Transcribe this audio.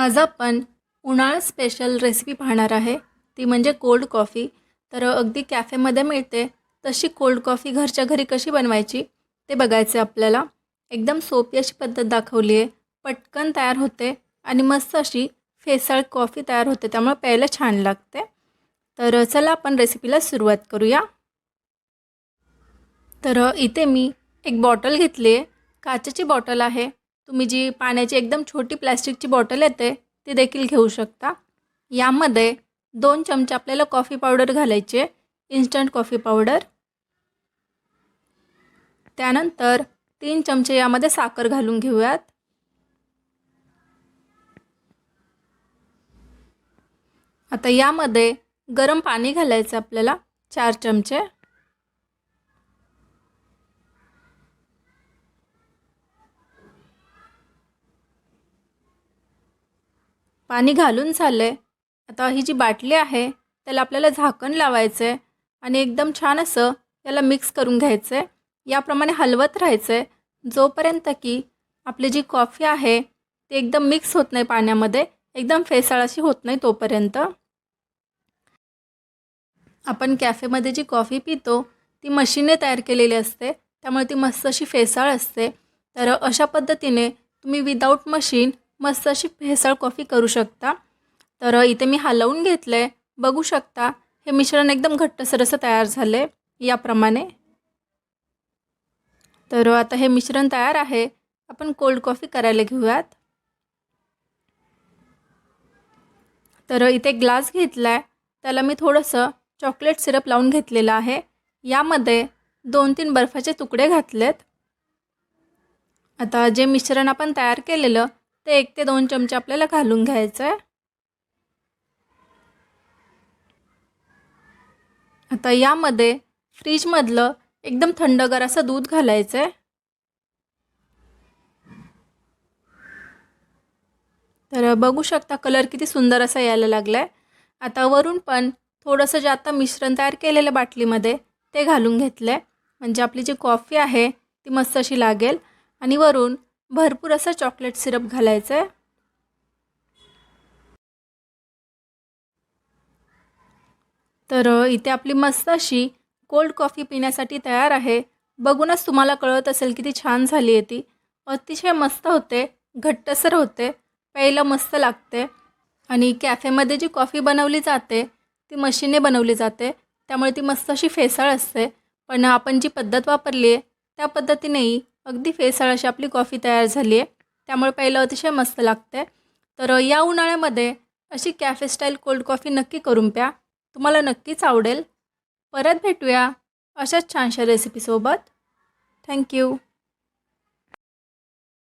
आज आपण उन्हाळा स्पेशल रेसिपी पाहणार आहे. ती म्हणजे कोल्ड कॉफी तर अगदी कॅफेमध्ये मिळते. तशी कोल्ड कॉफी घरच्या घरी कशी बनवायची? ते बघायचे आपल्याला. एकदम सोपी अशी पद्धत दाखवली आहे. पटकन तयार होते आणि मस्त अशी फेसाळ कॉफी तयार होते. त्यामुळे प्यायला छान लागते. तर चला आपण रेसिपीला सुरुवात करूया. तर इथे मी एक बॉटल घेतली आहे. काचेची बॉटल आहे. तुम्ही जी पाण्याची एकदम छोटी प्लॅस्टिकची बॉटल येते ती देखील घेऊ शकता. यामध्ये दोन चमचे आपल्याला कॉफी पावडर घालायचे इन्स्टंट कॉफी पावडर. त्यानंतर तीन चमचे यामध्ये साखर घालून घेऊयात. आता यामध्ये गरम पाणी घालायचं आपल्याला चार चमचे. पाणी घालून झालं आहे आता ही जी बाटली आहे त्याला आपल्याला झाकण लावायचं आहे आणि एकदम छान असं त्याला मिक्स करून घ्यायचं आहे याप्रमाणे हलवत राहायचं आहे जोपर्यंत की आपली जी कॉफी आहे ती एकदम मिक्स होत नाही पाण्यामध्ये एकदम फेसाळ अशी होत नाही तोपर्यंत. आपण कॅफेमध्ये जी कॉफी पितो ती मशीनने तयार केलेली असते. त्यामुळे ती मस्त अशी फेसाळ असते. तर अशा पद्धतीने तुम्ही विदाऊट मशीन मस्त अशी भेसळ कॉफी करू शकता. तर इथे मी हलवून घेतलं आहे बघू शकता. हे मिश्रण एकदम घट्टसर असं तयार झालं आहे याप्रमाणे. तर आता हे मिश्रण तयार आहे. आपण कोल्ड कॉफी करायला घेऊयात. तर इथे ग्लास घेतला आहे त्याला मी थोडंसं चॉकलेट सिरप लावून घेतलेलं आहे. यामध्ये दोन तीन बर्फाचे तुकडे घातलेत. आता जे मिश्रण आपण तयार केलेलं ते एक ते दोन चमचे आपल्याला घालून घ्यायचं आहे आता यामध्ये फ्रीजमधलं एकदम थंडगार असं दूध घालायचं आहे तर बघू शकता कलर किती सुंदर असा यायला लागला आहे आता वरून पण थोडंसं जे आता मिश्रण तयार केलेलं बाटलीमध्ये ते घालून घेतलं आहे म्हणजे आपली जी कॉफी आहे ती मस्त अशी लागेल. आणि वरून भरपूर असं चॉकलेट सिरप घालायचं आहे तर इथे आपली मस्त अशी कोल्ड कॉफी पिण्यासाठी तयार आहे. बघूनच तुम्हाला कळत असेल किती छान झाली आहे ती. अतिशय मस्त होते घट्टसर होते प्यायला मस्त लागते. आणि कॅफेमध्ये जी कॉफी बनवली जाते ती मशीनने बनवली जाते. त्यामुळे ती मस्त अशी फेसाळ असते. पण आपण जी पद्धत वापरली आहे त्या पद्धतीनेही अगदी फेसाळ अशी आपली कॉफी तयार झाली आहे. त्यामुळे पहिलं अतिशय मस्त लागते तर या उन्हाळ्यामध्ये अशी कॅफे स्टाईल कोल्ड कॉफी नक्की करून प्या. तुम्हाला नक्कीच आवडेल. परत भेटूया अशाच छानशा रेसिपीसोबत थँक्यू